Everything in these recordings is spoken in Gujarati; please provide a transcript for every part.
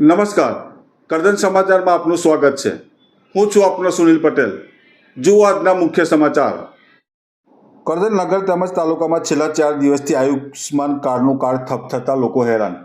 નમસ્કાર. કરદન સમાચારમાં આપનું સ્વાગત છે. હું છું આપનો સુનિલ પટેલ. જુઓ આજના મુખ્ય સમાચાર. કરદન નગર તેમજ તાલુકામાં છેલ્લા ચાર દિવસથી આયુષ્માન કાર્ડનું કાર્ડ ઠપ થતાં લોકો હેરાન.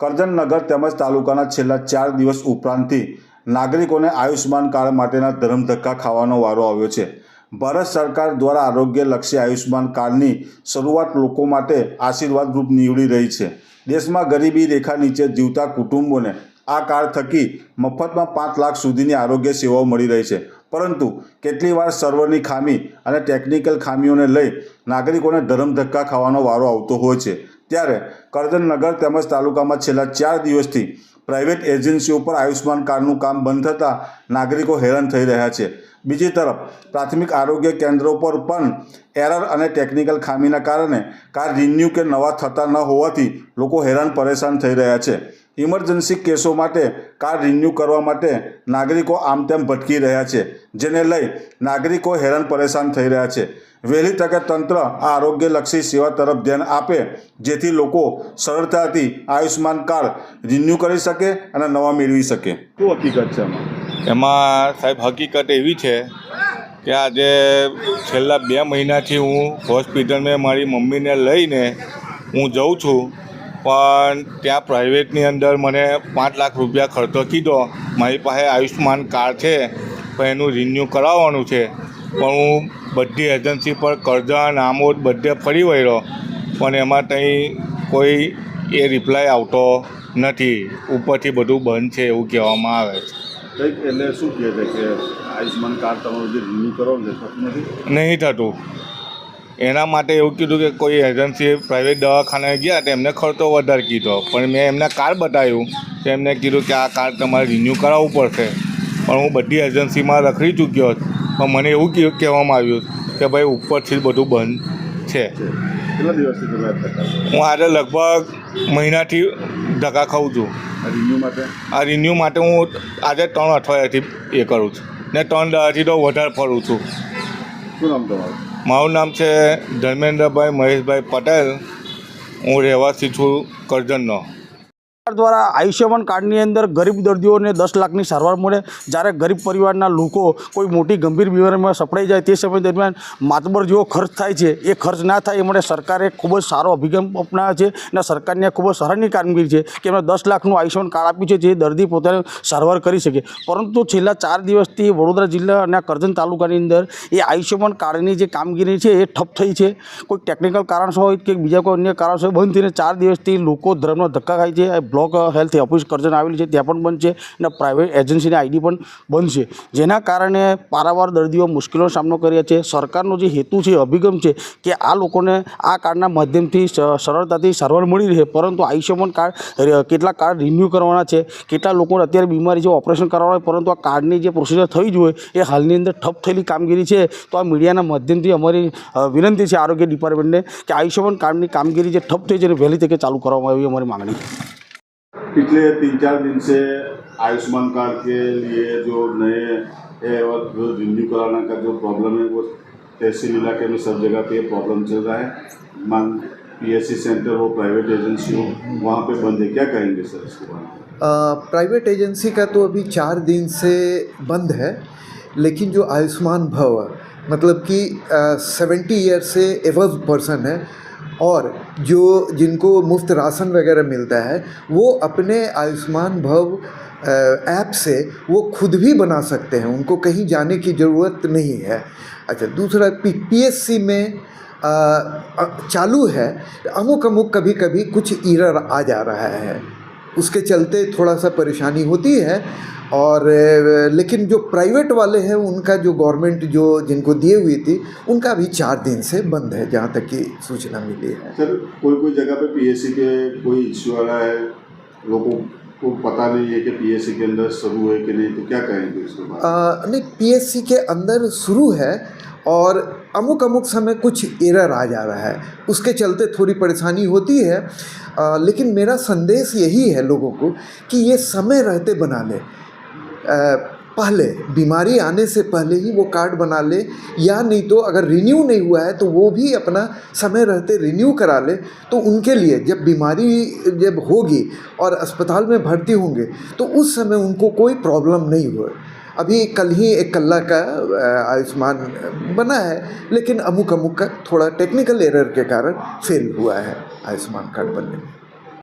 કરજણ નગર તેમજ તાલુકાના છેલ્લા ચાર દિવસ ઉપરાંતથી નાગરિકોને આયુષ્માન કાર્ડ માટેના ધરમધક્કા ખાવાનો વારો આવ્યો છે. ભારત સરકાર દ્વારા આરોગ્યલક્ષી આયુષ્યમાન કાર્ડની શરૂઆત લોકો માટે આશીર્વાદરૂપ નીવડી રહી છે. દેશમાં ગરીબી રેખા નીચે જીવતા કુટુંબોને આ કાર્ડ થકી મફતમાં પાંચ લાખ સુધીની આરોગ્ય સેવાઓ મળી રહી છે. પરંતુ કેટલી વાર સર્વરની ખામી અને ટેકનિકલ ખામીઓને લઈ નાગરિકોને ધરમધક્કા ખાવાનો વારો આવતો હોય છે. ત્યારે કરજણનગર તેમજ તાલુકામાં છેલ્લા ચાર દિવસથી પ્રાઇવેટ એજન્સીઓ પર આયુષ્માન કાર્ડનું કામ બંધ થતાં નાગરિકો હેરાન થઈ રહ્યા છે. બીજી તરફ પ્રાથમિક આરોગ્ય કેન્દ્રો પર પણ એરર અને ટેકનિકલ ખામીના કારણે કાર રિન્યૂ કે નવા થતા ન હોવાથી લોકો હેરાન પરેશાન થઈ રહ્યા છે. ઇમરજન્સી કેસો માટે કાર રિન્યૂ કરવા માટે નાગરિકો આમ તેમ ભટકી રહ્યા છે જેને લઈ નાગરિકો હેરાન પરેશાન થઈ રહ્યા છે. વહેલી તકે તંત્ર આ આરોગ્યલક્ષી સેવા તરફ ધ્યાન આપે જેથી લોકો સરળતાથી આયુષ્માન કાર્ડ રિન્યૂ કરી શકે અને નવા મેળવી શકે. શું હકીકત છે એમાં સાહેબ હકીકત એવી છે કે આજે છેલ્લા બે મહિનાથી હું હોસ્પિટલમાં મારી મમ્મીને લઈને હું જઉં છું, પણ ત્યાં પ્રાઇવેટની અંદર મને પાંચ લાખ રૂપિયા ખર્ચો કીધો. મારી પાસે આયુષ્યમાન કાર્ડ છે, પણ એનું રિન્યૂ કરાવવાનું છે. પણ હું બધી એજન્સી પર કરજણ આમોદ બધે ફરી વળ્યો, પણ એમાં કંઈ કોઈ એ રિપ્લાય આવતો નથી. ઉપરથી બધું બંધ છે એવું કહેવામાં આવે છે. એટલે શું કહે છે કે આયુષ્માન કાર્ડ તમારું જે રિન્યુ કરો છે થતું નથી? નહીં થતું. એના માટે એવું કીધું કે કોઈ એજન્સી પ્રાઇવેટ દવાખાને ગયા તો એમને ખર્ચો વધારે કીધો. પણ મેં એમને કાર્ડ બતાવ્યું. તો એમને કીધું કે આ કાર્ડ તમારે રિન્યૂ કરાવવું પડશે. પણ હું બધી એજન્સીમાં રખડી ચૂક્યો હતો. પણ મને એવું કહેવામાં આવ્યું કે ભાઈ ઉપરથી જ બધું બંધ છે. કેટલા દિવસથી? હું આજે લગભગ મહિનાથી ધક્કા ખાઉં છું. રિન્યુ માટે? આ રિન્યૂ માટે હું આજે ત્રણ અઠવાડિયાથી એ કરું છું. ને ત્રણ દાડાથી તો વધારે ફરું છું. શું નામ તમારું? મારું નામ છે ધર્મેન્દ્રભાઈ મહેશભાઈ પટેલ. હું રહેવાસી છું કરજણનો. દ્વારા આયુષ્યમાન કાર્ડની અંદર ગરીબ દર્દીઓને દસ લાખની સારવાર મળે, જ્યારે ગરીબ પરિવારના લોકો કોઈ મોટી ગંભીર બીમારીમાં સપડાઈ જાય તે સમય દરમિયાન માતબર જેવો ખર્ચ થાય છે, એ ખર્ચ ના થાય એ માટે સરકારે ખૂબ જ સારો અભિગમ અપનાવ્યો છે અને સરકારની ખૂબ જ સરાહનીય કામગીરી છે કે એમણે દસ લાખનું આયુષ્યમાન કાર્ડ આપ્યું છે જે દર્દી પોતાને સારવાર કરી શકે. પરંતુ છેલ્લા ચાર દિવસથી વડોદરા જિલ્લા અને કરજણ તાલુકાની અંદર એ આયુષ્યમાન કાર્ડની જે કામગીરી છે એ ઠપ થઈ છે. કોઈ ટેકનિકલ કારણસર હોય કે બીજા કોઈ અન્ય કારણસર બંધ થઈને ચાર દિવસથી લોકો ધર્મનો ધક્કા ખાય છે બ્લોક હેલ્થ ઓફિસ કરજણ આવેલી છે, ત્યાં પણ બંધ છે અને પ્રાઇવેટ એજન્સીની આઈડી પણ બંધ છે. જેના કારણે પારાવાર દર્દીઓ મુશ્કેલીનો સામનો કર્યા છે. સરકારનો જે હેતુ છે અભિગમ છે કે આ લોકોને આ કાર્ડના માધ્યમથી સરળતાથી સારવાર મળી રહે. પરંતુ આયુષ્યમાન કાર્ડ કેટલા કાર્ડ રિન્યૂ કરવાના છે, કેટલા લોકોને અત્યારે બીમારી છે ઓપરેશન કરવાના હોય, પરંતુ આ કાર્ડની જે પ્રોસિજર થઈ જ હોય, એ હાલની અંદર ઠપ થયેલી કામગીરી છે. તો આ મીડિયાના માધ્યમથી અમારી વિનંતી છે આરોગ્ય ડિપાર્ટમેન્ટને કે આયુષ્યમાન કાર્ડની કામગીરી જે ઠપ થઈ છે, એને વહેલી તકે ચાલુ કરવામાં આવી અમારી માંગણી पिछले तीन चार दिन से आयुष्मान कार्ड के लिए जो नए है और जो रिन्यू कराने का जो प्रॉब्लम है, वो तहसील इलाके में सब जगह पे प्रॉब्लम चल रहा है। मांग पीएससी सेंटर हो प्राइवेट एजेंसी हो, वहाँ पे बंद है। क्या कहेंगे सर इसके बारे प्राइवेट एजेंसी का तो अभी चार दिन से बंद है, लेकिन जो आयुष्मान भव मतलब कि सेवेंटी ईयर से एवज पर्सन है और जो जिनको मुफ़्त राशन वगैरह मिलता है वो अपने आयुष्मान भव ऐप से वो खुद भी बना सकते हैं। उनको कहीं जाने की ज़रूरत नहीं है। अच्छा दूसरा पी पी में आ, चालू है। अमुक अमुक कभी कभी कुछ ईरर आ जा रहा है। उसके चलते थोड़ा सा परेशानी होती है और लेकिन जो प्राइवेट वाले हैं उनका जो गवर्नमेंट जो जिनको दिए हुई थी उनका भी चार दिन से बंद है जहाँ तक की सूचना मिली है। सर कोई कोई जगह पे पीएससी के कोई इश्यू आ रहा है? लोगों को पता नहीं है कि पीएससी के अंदर शुरू है कि नहीं तो क्या कहेंगे इसके बाद नहीं पीएससी के अंदर शुरू है और अमुक अमुक समय कुछ एरर आ जा रहा है। उसके चलते थोड़ी परेशानी होती है। अ, लेकिन मेरा संदेश यही है लोगों को कि ये समय रहते बना लें। पहले बीमारी आने से पहले ही वो कार्ड बना ले। या नहीं तो अगर रिन्यू नहीं हुआ है तो वो भी अपना समय रहते रिन्यू करा ले। तो उनके लिए जब बीमारी जब होगी और अस्पताल में भर्ती होंगे तो उस समय उनको कोई प्रॉब्लम नहीं हो अभी कल ही एक कल्ला का अ, आयुष्मान बना है लेकिन अमुक अमुक का थोड़ा टेक्निकल एरर के कारण फेल हुआ है आयुष्मान कार्ड बनने में